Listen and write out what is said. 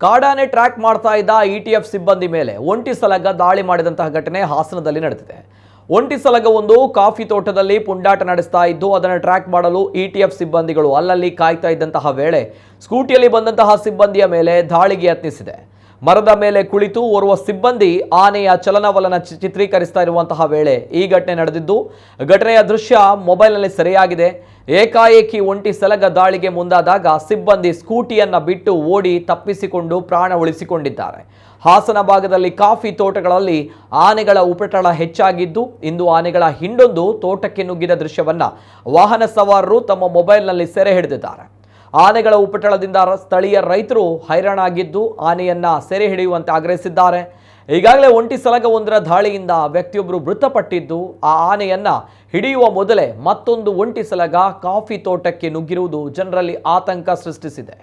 ಕಾಡಾನೆ ಟ್ರ್ಯಾಕ್ ಮಾಡ್ತಾ ಇದ್ದ ಇ ಟಿ ಎಫ್ ಸಿಬ್ಬಂದಿ ಮೇಲೆ ಒಂಟಿ ಸಲಗ ದಾಳಿ ಮಾಡಿದಂತಹ ಘಟನೆ ಹಾಸನದಲ್ಲಿ ನಡೆದಿದೆ. ಒಂಟಿ ಸಲಗ ಒಂದು ಕಾಫಿ ತೋಟದಲ್ಲಿ ಪುಂಡಾಟ ನಡೆಸ್ತಾ ಇದ್ದು ಅದನ್ನು ಟ್ರ್ಯಾಕ್ ಮಾಡಲು ಇ ಟಿ ಎಫ್ ಸಿಬ್ಬಂದಿಗಳು ಅಲ್ಲಲ್ಲಿ ಕಾಯ್ತಾ ಇದ್ದಂತಹ ವೇಳೆ ಸ್ಕೂಟಿಯಲ್ಲಿ ಬಂದಂತಹ ಸಿಬ್ಬಂದಿಯ ಮೇಲೆ ದಾಳಿಗೆ ಯತ್ನಿಸಿದೆ. ಮರದ ಮೇಲೆ ಕುಳಿತು ಓರ್ವ ಸಿಬ್ಬಂದಿ ಆನೆಯ ಚಲನವಲನ ಚಿತ್ರೀಕರಿಸ್ತಾ ಇರುವಂತಹ ವೇಳೆ ಈ ಘಟನೆ ನಡೆದಿದ್ದು, ಘಟನೆಯ ದೃಶ್ಯ ಮೊಬೈಲ್ನಲ್ಲಿ ಸೆರೆಯಾಗಿದೆ. ಏಕಾಏಕಿ ಒಂಟಿ ಸಲಗ ದಾಳಿಗೆ ಮುಂದಾದಾಗ ಸಿಬ್ಬಂದಿ ಸ್ಕೂಟಿಯನ್ನು ಬಿಟ್ಟು ಓಡಿ ತಪ್ಪಿಸಿಕೊಂಡು ಪ್ರಾಣ ಉಳಿಸಿಕೊಂಡಿದ್ದಾರೆ. ಹಾಸನ ಭಾಗದಲ್ಲಿ ಕಾಫಿ ತೋಟಗಳಲ್ಲಿ ಆನೆಗಳ ಉಪಟಳ ಹೆಚ್ಚಾಗಿದ್ದು, ಇಂದು ಆನೆಗಳ ಹಿಂಡೊಂದು ತೋಟಕ್ಕೆ ನುಗ್ಗಿದ ದೃಶ್ಯವನ್ನು ವಾಹನ ಸವಾರರು ತಮ್ಮ ಮೊಬೈಲ್ನಲ್ಲಿ ಸೆರೆ ಹಿಡಿದಿದ್ದಾರೆ. ಆನೆಗಳ ಉಪಟಳದಿಂದ ಸ್ಥಳೀಯ ರೈತರು ಹೈರಾಣಾಗಿದ್ದು ಆನೆಯನ್ನ ಸೆರೆ ಹಿಡಿಯುವಂತೆ ಆಗ್ರಹಿಸಿದ್ದಾರೆ. ಈಗಾಗಲೇ ಒಂಟಿ ಸಲಗ ಒಂದರ ದಾಳಿಯಿಂದ ವ್ಯಕ್ತಿಯೊಬ್ಬರು ಮೃತಪಟ್ಟಿದ್ದು ಆ ಆನೆಯನ್ನ ಹಿಡಿಯುವ ಮೊದಲೇ ಮತ್ತೊಂದು ಒಂಟಿ ಸಲಗ ಕಾಫಿ ತೋಟಕ್ಕೆ ನುಗ್ಗಿರುವುದು ಜನರಲ್ಲಿ ಆತಂಕ ಸೃಷ್ಟಿಸಿದೆ.